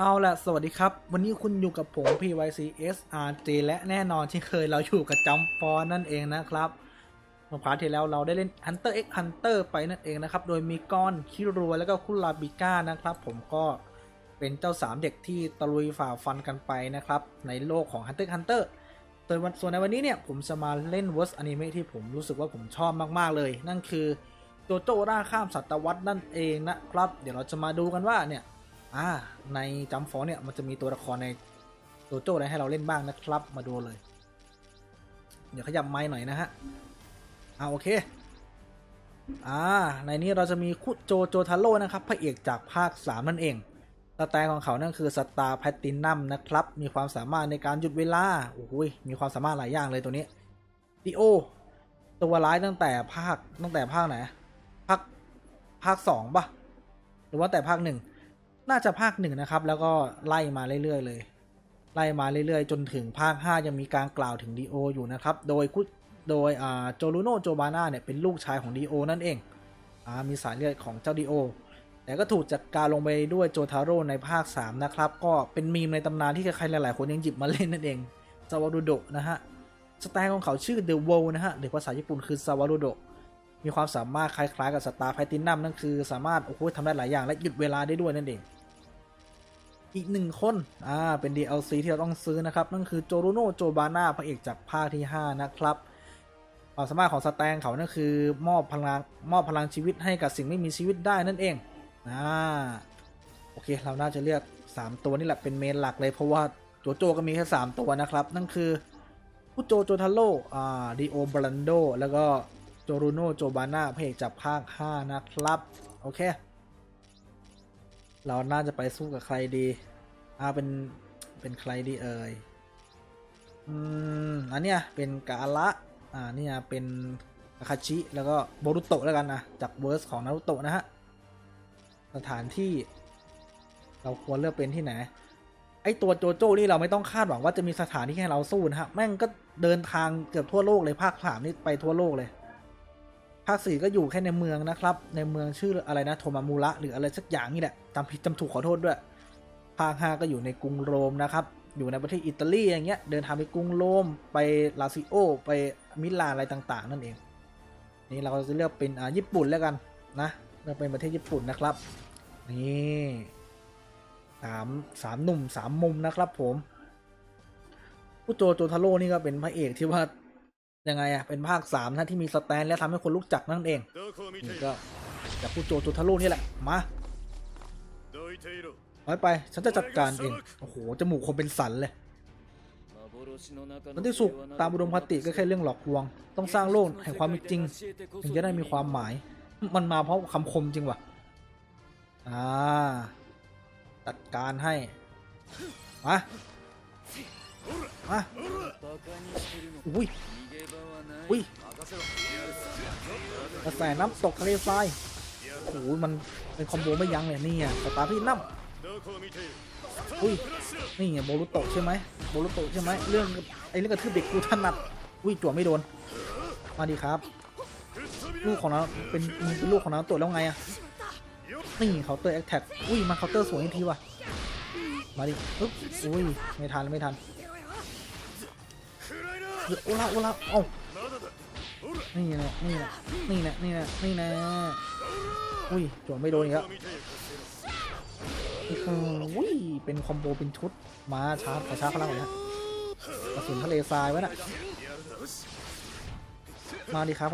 เอาละสวัสดีครับ วันนี้คุณอยู่กับผม PYC SRJ และแน่นอนที่เคยเราอยู่กับจอมฟอนนั่นเองนะครับเมื่อพาร์ทที่แล้วเราได้เล่น Hunter x Hunter ไปนั่นเองนะครับ โดยมีก้อนคิรัวแล้วก็คุลาบิก้านะครับ ผมก็เป็นเจ้าสามเด็กที่ตะลุยฝ่าฟันกันไปนะครับ ในโลกของ Hunter x Hunter ส่วนวันส่วนในวันนี้เนี่ยผมจะมาเล่นเวอร์สอนิเมะที่ผมรู้สึกว่าผมชอบมากๆเลย นั่นคือโจโจ้ร่าข้ามศตวรรษนั่นเองนะครับ เดี๋ยวเราจะมาดูกันว่าเนี่ย อ่าในจัมฟอเนี่ยมันจะมีตัวละครในโจโจ้อะไรให้เราเล่นบ้างนะครับ มาดูเลย เดี๋ยวขยับไม้หน่อยนะฮะอ่าโอเคอ่าในนี้เราจะมีคุโจโจทาโร่นะครับพระเอกจากภาค 3 นั่นเองสไตล์ของเขานั่นคือสตาร์แพตตินัมนะครับ มีความสามารถในการหยุดเวลาโอ้ยมีความสามารถหลายอย่างเลยตัวนี้ดิโอตัวร้ายตั้งแต่ภาคตั้งแต่ภาคไหนภาคภาคสองปะหรือว่าแต่ภาคหนึ่ง น่าจะภาคหนึ่งนะครับ แล้วก็ไล่มาเรื่อยๆเลย ไล่มาเรื่อยๆ จนถึงภาค 5 ยังมีการกล่าวถึงดีโออยู่นะครับ โดยคุโดยโจลูโนโจบาน่าเนี่ยเป็นลูกชายของดีโอนั่นเองอมีสายเลือดของเจ้าดีโอ แต่ก็ถูกจัดการลงไปด้วยโจทาโร่ในภาค 3 นะครับ ก็เป็นมีมในตำนานที่ใครหลายๆ คนยังหยิบมาเล่นนั่นเองซาวารุโดะนะฮะ สไตล์ของเขาชื่อ The w o r l นะฮะหรือภาษาญี่ปุ่นคือซาวารุโดะมีความสามารถคล้ายๆกับสตาร์แพตินัมนั่นคือสามารถโอ้โหทำได้หลายอย่างและหยุดเวลาได้ด้วยนั่นเอง อีกหนึ่งคนอ่าเป็น DLC ที่เราต้องซื้อนะครับ นั่นคือโจรุโนโจบาน่าพระเอกจากภาคที่ 5 นะครับความสามารถของสแตงเขานั่นคือมอบพลังมอบพลังชีวิตให้กับสิ่งไม่มีชีวิตได้นั่นเองอ่าโอเคเราน่าจะเลือก 3 ตัวนี่แหละเป็นเมนหลักเลยเพราะว่าโจโจก็มีแค่ 3 ตัวนะครับ นั่นคือพุโจโจทาโร่อ่าดิโอบรันโดแล้วก็โจรุโนโจบาน่าพระเอกจากภาค 5 นะครับ โอเค เราน่าจะไปสู้กับใครดี อ่าเป็นเป็นใครดีเอ่ยอืมอันเนี้ยเป็นกาละอ่าเนี่ยเป็นอาคาชิแล้วก็โบรุโตะแล้วกันนะจากเวอร์สของนารุโตะนะฮะสถานที่ เราควรเลือกเป็นที่ไหนไอตัวโจโจ้นี่เราไม่ต้องคาดหวังว่าจะมีสถานที่ให้เราสู้นะฮะแม่งก็เดินทางเกือบทั่วโลกเลยภาคสามนี่ไปทั่วโลกเลยภาคสี่ก็อยู่แค่ในเมืองนะครับ ในเมืองชื่ออะไรนะโทมามูระหรืออะไรสักอย่างนี่แหละจำผิดจำถูกขอโทษด้วย ภาคาก็อยู่ในกรุงโรมนะครับ อยู่ในประเทศอิตาลีอย่างเงี้ย เดินทางไปกรุงโรม ไปลาซิโอ ไปมิลานอะไรต่าง ๆ นั่นเอง นี่เราจะเลือกเป็นอ่าญี่ปุ่นแล้วกันนะเลืเป็นประเทศญี่ปุ่นนะครับ นี่สามสามหนุ่มสามมุมนะครับผมผู้โจโจทาโร่นี่ก็เป็นพระเอกที่ว่ายังไงอะเป็นภาคสามนที่มีสแตนและทำให้คนลุกจักนั่นเองนี่ก็จากผู้โจโจทาโร่นี่แหละ มา น้ยไป ฉันจะจัดการเอง โอ้โห จมูกคนเป็นสันเลยสันที่สุขตามอุดมคติก็แค่เรื่องหลอกลวง ต้องสร้างโลกแห่งความจริง ถึงจะได้มีความหมาย มันมาเพราะคำคมจริงวะอ่า จัดการให้ มา มา อุ้ย อุ้ยกระแสน้ำตกทะเลทรายโอ้โหมันเป็นคอมโบไม่ยั้งเลยนี่อะสตาร์พี่น้ำ อุ้ยนี่ไงโบลุโตใช่ไหมโบลุโตใช่ไหมเรื่องไอ้เรื่องกระทืบเด็กกูถนัดอุ้ยจั่วไม่โดน มาดีครับ ลูกของเราเป็นเป็นลูกของเราตัวแล้วไงอะนี่เขาเตอร์แอคแท็กอุ้ยมาเคาน์เตอร์สวยทีว่ะ มาดิอุ้ยไม่ทันไม่ทันโอลาโอลาเอ้านี่แหละนี่แหละนี่แหละนี่แะนี่แะอุ้ยจั่วไม่โดนอีกแล้ว อุ้ยเป็นคอมโบเป็นชุดมาชาร์จขอชาร์จพลังหน่ยะกระสุนทะเลทรายไว้น่ะมาดิครับ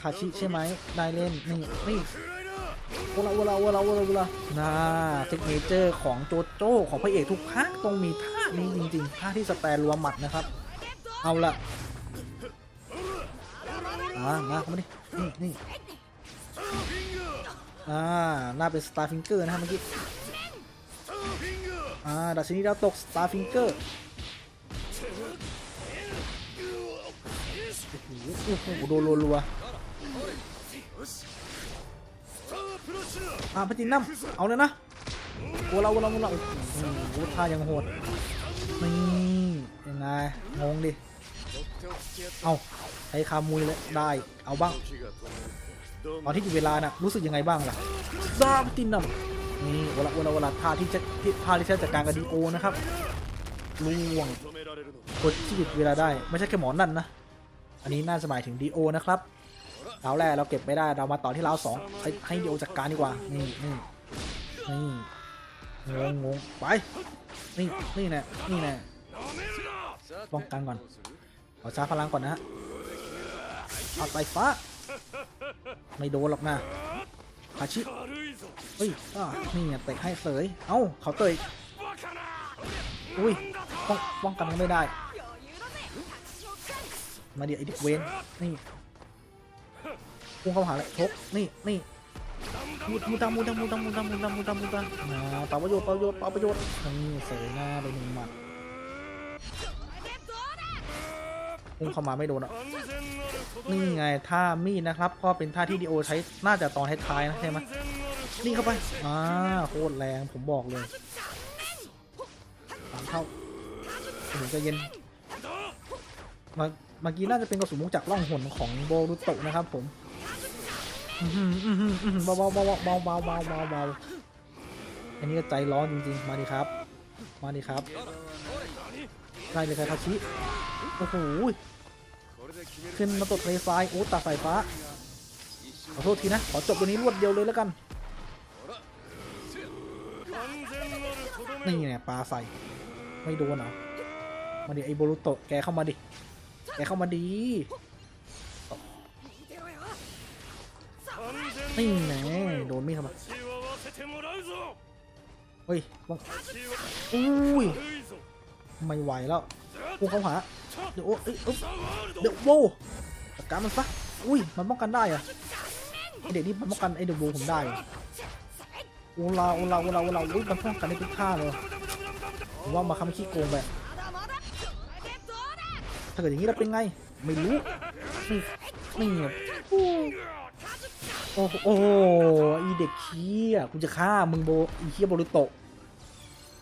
คาชิใช่ไหมได้เล่นนี่นี่เวลาเวลาเวลาเวลาเวลาน่าซิกเนเจอร์ของโจโจ้ของพระเอกทุกภาคต้องมีท่านี้จริงๆท่าที่สแตนรัวหมัดนะครับ เอาละมามาเข้ามาดิ นี่นี่อ่าน่าเป็นสตาร์ฟิงเกอร์นะฮะเมื่อกี้ อ่าดัชนีดาวตกสตาร์ฟิงเกอร์โอ้โหโดนรัวอ่าพัจินนัมเอาเลยนะวัวเราวัวเราวัวเราท่ายังโหดนี่ยังไงงงดิเอาใช้คามุยเลยได้เอาบ้างตอนที่อยู่เวลาน่ะรู้สึกยังไงบ้างล่ะซาพัจินนัม นี่วลาเวลาเวลาท่าที่จะท่าที่ใช้จัดการกับดีโอนะครับล่วงกดชีวิตเวลาได้ ไม่ใช่แค่หมอนั่นนะ อันนี้น่าจะหมายถึงดีโอนะครับเราวแรกเราเก็บไม่ได้เรามาต่อที่เราสองให้ให้ดีโอจัดการดีกว่า นี่นี่นี่งงงงไป นี่นี่แน่นี่แน่ป้องกันก่อนขอชาร์จพลังก่อนนะฮะเอาไปฟ้า ไม่โดนหรอกนะคาชิ ฮ้ยอ่านี่เตะให้เสย เอ้าเขาเตะอุ้ยป้องป้องกันไม่ได้ มาเดี๋ยวอเด็เวนนี่พุ่งเข้าหาเลยชกนี่นี่มุดมุดมุดมุดมุดมุดมุดมุดมุดนะป่าประโยชน์ป่าประโยชน์ป่าประโยชน์นี่เสยหน้าไปหนึ่งหมัดพุ่งเข้ามาไม่โดนอะนี่ไงท่ามีดนะครับ ก็เป็นท่าที่ดีโอใช้น่าจะตอนท้ายๆนะใช่ไหม นี่เข้าไป อ่าโคตรแรงผมบอกเลยสามเท่าถึงจะเย็นมาเมื่อกี้น่าจะเป็นกระสุนมุกจากล่องหนของโบรุโตะนะครับผมเบาเบาเบาเบาเบาเบาเบาเบาอันนี้ใจร้อนจริงๆ มาดิครับ มาดิครับ ได้เลยครับคาชิ โอ้โห ขึ้นมาตกทะเลทราโอ้ตาสายฟ้า ขอโทษทีนะ ขอจบตัวนี้รวดเดียวเลยแล้วกัน นี่ไงปลาใส่ ไม่โดนเหรอมาดิไอโบรุโตะแกเข้ามาดิ แกเข้ามาดีนี่แน่โดนไม่ทำไมเฮ้ยบังอุ้ย ไม่ไหวแล้วพุ่เข้าหา เดี๋ยวโอ้ยเดี๋ยวโว้จัการมันซะ อุ้ย มันป้องกันได้อะไอเด็กนี่มันป้องกันไอเด็กโบผมได้ อโอลาโอลาโอลาโอลาอุ้ยมันป้องกันได้ทุกท่าเลยผมว่ามาคำขี้โกงไปถ้าเกิดอย่างนี้เราเป็นไง ไม่รู้นี่นี่ไงโอ้โหโอ้โหอีเด็กขี้อะกูจะฆ่ามึงโบอีเคียโบรุโตะ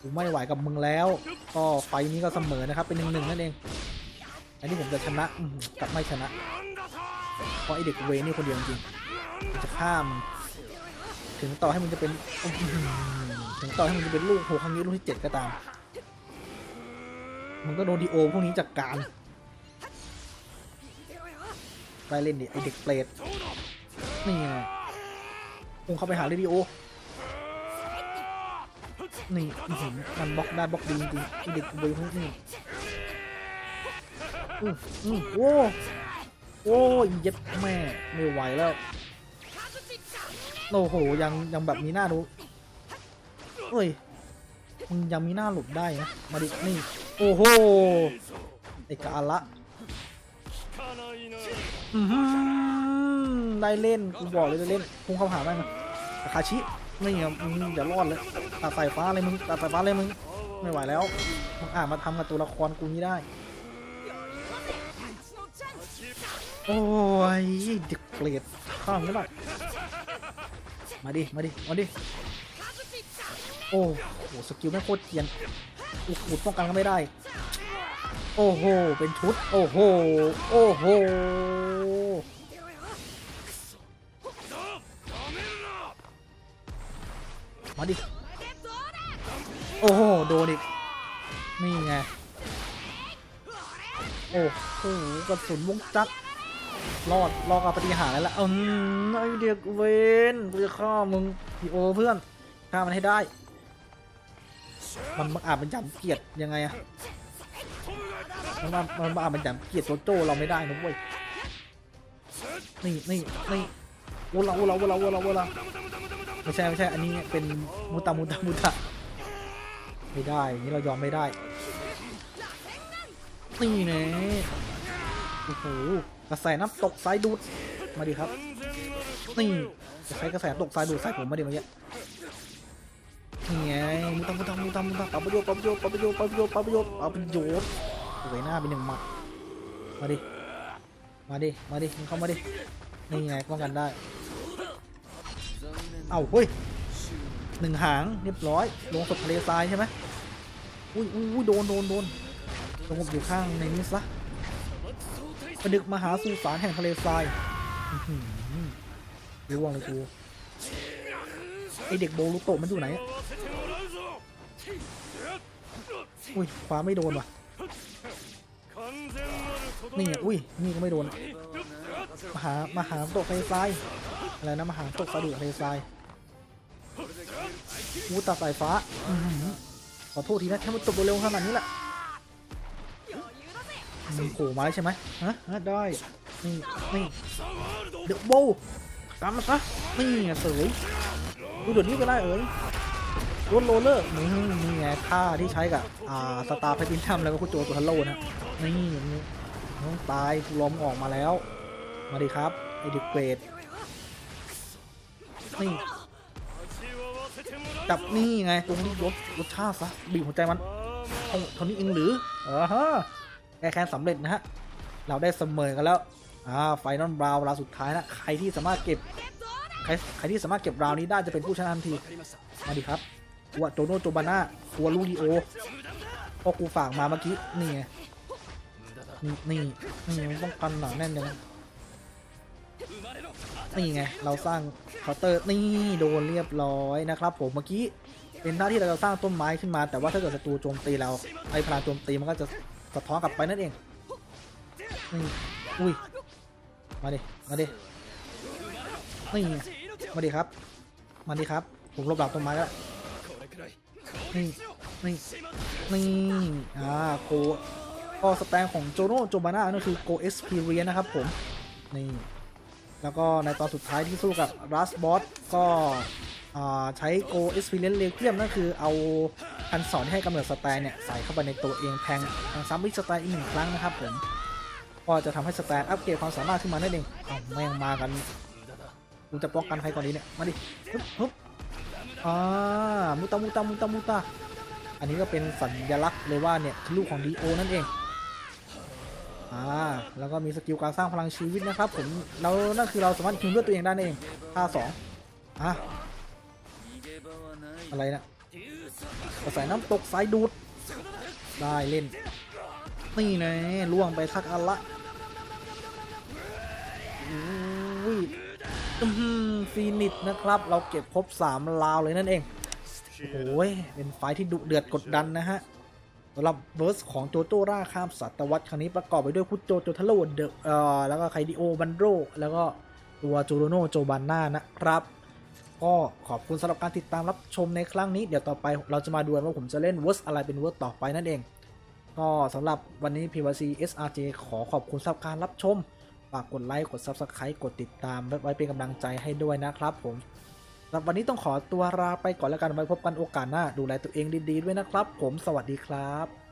กูไม่ไหวกับมึงแล้ว ก็ไฟนี้ก็เสมอนะครับ เป็นหนึ่งหนึ่งนั่นเอง อันนี้ผมจะชนะกลับไม่ชนะ เพราะไอเด็กเวนี่คนเดียวจริงจะฆ่ามึง ถึงต่อให้มึงจะเป็นถึงต่อให้มึงจะเป็นลูกโหครั้งนี้ลูกที่เจ็ดก็ตามมึงก็โดนดีโอพวกนี้จัดการได้เล่นดิไอเด็กเปรตนี่ไงคงเข้าไปหาเรดิโอ นี่มันบล็อกได้บล็อกดีจริงไอเด็กเวรพวกนี้อืออือโอ้โอ้ยเย็ดแม่ไม่ไหวแล้ว โอ้โหยังยังแบบมีหน้ารู้เฮ้ยมึงยังมีหน้าหลบได้นะมาดินี่โอ้โหไอกาละได้เล่นกูบอกเลยได้เล่นพุ่งเข้าหาแม่งอคาชิไม่เนี่ยมึงอย่ารอดเลยตัดสายฟ้าเลยมึงตัดสายฟ้าเลยมึงไม่ไหวแล้วมึงอ่ามาทำกับตัวละครกูนี้ได้ โอ้ยเด็กเกรดข้ามไม่ได้ มาดิ มาดิ มาดิ โอ้โห สกิลแม่โคตรเกรียนอุขุดป้องกันก็ไม่ได้ โอ้โห เป็นชุด โอ้โห โอ้โห มาดิ โอ้โห โดนอีก นี่ไง โอ้โห กระสุนวงจักร รอดรอดกับปฏิหารแล้วล่ะอืมไอเด็กเวนกูจะฆ่ามึงพีโอเพื่อนฆ่ามันให้ได้ มันมันอาจเป็นจำเกียดยังไงอะมันมันมันอาจเป็นจำเกียดโจโจ้เราไม่ได้นะเว้ยนี่นี่นี่โอลาโอลาโอลาโอลาโอลาไม่ใช่ไม่ใช่ อันนี้เป็นมุตะมุตะมุตะไม่ได้อย่างนี้เรายอมไม่ได้นี่แน่โอ้โห กระแสน้ำตกสายดูด มาดิครับ นี่จะใช้กระแสตกสายดูดใส่ผมมาดิเมื่อกี้นี่ไงมุตะมุตะมุตะมุตะปาประโยชน์ปาประโยชน์ปาประโยชน์ปาประโยชน์ปาประโยชน์ปาประโยชน์สวยหน้าเป็นหนึ่งหมัด มาดิ มาดิ มาดิมึงเข้ามาดิ นี่ไงป้องกันได้ เอ้าเฮ้ยหนึ่งหางเรียบร้อย ลงศพทะเลทรายใช่ไหมอุ้ยอุ้ยอุ้ยโดนโดนโดนสงบอยู่ข้างในนี้ซะ ผนึกมหาสุสานแห่งทะเลทรายร่วงเลยกูไอเด็กโบลูโตมันอยู่ไหนอุ้ยขวาไม่โดนว่ะนี่ไอุ้ยนี่ก็ไม่โดน มหามหาตกทะเลทรายอะไรนะมหาตกสะดุดทะเลทรายวูตัดสายฟ้าขอโทษทีนะแค่มันตกเร็วขนาดนี้แหละ มีขู่มาใช่ไหมฮะได้ นี่นี่เดี๋ยวโบตามมาซะนี่ไงสยดูเดี๋ยวนี้ก็ได้เอ๋ยรถโรเลอร์นี่นี่ไงท่าที่ใช้กับอ่าสตาร์พตินทัมแล้วก็คุณโจตัวฮัลโลนะนี่นี้องตายล้มออกมาแล้ว มาดีครับไอเดิเกรดนี่จับนี่ไงตรงนี้ลดลดชาซะบีบหัวใจมันเท่านี้เองหรือเออฮะ แก้แค้นสำเร็จนะฮะ เราได้เสมอกันแล้ว อ่า ไฟนอลบราวน์ราวสุดท้ายนะ ใครที่สามารถเก็บ ใครใครที่สามารถเก็บราวนี้ได้จะเป็นผู้ชนะทันที มาดิครับตัวโจโนโจบาน่าตัวลูดิโอพอกูฝากมาเมื่อกี้ นี่ไง นี่นี่มันต้องกันหนาแน่นเลยนี่ไง เราสร้างเคาน์เตอร์ นี่โดนเรียบร้อยนะครับผมเมื่อกี้เป็นหน้าที่เราจะสร้างต้นไม้ขึ้นมา แต่ว่าถ้าเกิดศัตรูโจมตีเราไอ้พลังโจมตีมันก็จะ สะท้อนกลับไปนั่นเองนี่อุ้ย มาดิ มาดิ นี่ มาดิครับ มาดิครับ ผมลบหลับต้นไม้แล้วนี่ นี่ นี่ อ่า โกก็สแตนของโจโน่โจบาน่านั่นคือโกเอสพีเรียนะครับผม นี่ แล้วก็ในตอนสุดท้ายที่สู้กับรัสบอสก็ใช้โกเอสพีเรียนเลเกียมนั่นคือเอาคันสอนที่ให้กำเนิดสแตนเนี่ยใส่เข้าไปในตัวเองแทงทางซ้ำวิสแตนอีกหนึ่งครั้งนะครับผมก็จะทำให้สแตนอัปเกรดความสามารถขึ้นมาได้เองเอาแม่งมากันกูจะป้องกันใครก่อนดีเนี่ยมาดิฮึบฮึบอ่ามุตามุตามุตามุตาอันนี้ก็เป็นสัญลักษณ์เลยว่าเนี่ยคือลูกของดีโอนั่นเอง อ่าแล้วก็มีสกิลการสร้างพลังชีวิตนะครับผมแล้วนั่นคือเราสามารถคิวเลือตัวเองได้เองท่าสองอะอะไรนะกระแสน้ำตกสายดูดได้เล่นนี่นะล่วงไปทักอันละอุ้ยฟีนิตนะครับ เราเก็บครบ3ลาวเลยนั่นเองโอ้ยเป็นไฟที่ดุเดือดกดดันนะฮะ สำหรับเวอร์สของโจโจราข้ามศตวรรษครั้งนี้ประกอบไปด้วยคุโจโจทาโร่เดอะเอ่อแล้วก็ไคดิโอบันโรแล้วก็ตัวจูโรโนโจบานน่านะครับ ก็ขอบคุณสำหรับการติดตามรับชมในครั้งนี้ เดี๋ยวต่อไปเราจะมาดูว่าผมจะเล่นเวอร์สอะไรเป็นเวอร์สต่อไปนั่นเอง ก็สำหรับวันนี้ PVC SRJ ขอขอบคุณสำหรับการรับชมฝากกดไลค์กด Subscribe กดติดตามไว้เป็นกำลังใจให้ด้วยนะครับผม สำหรับวันนี้ต้องขอตัวลาไปก่อนแล้วกันไว้พบกันโอกาสหน้าดูแลตัวเองดีๆด้วยนะครับ ผมสวัสดีครับ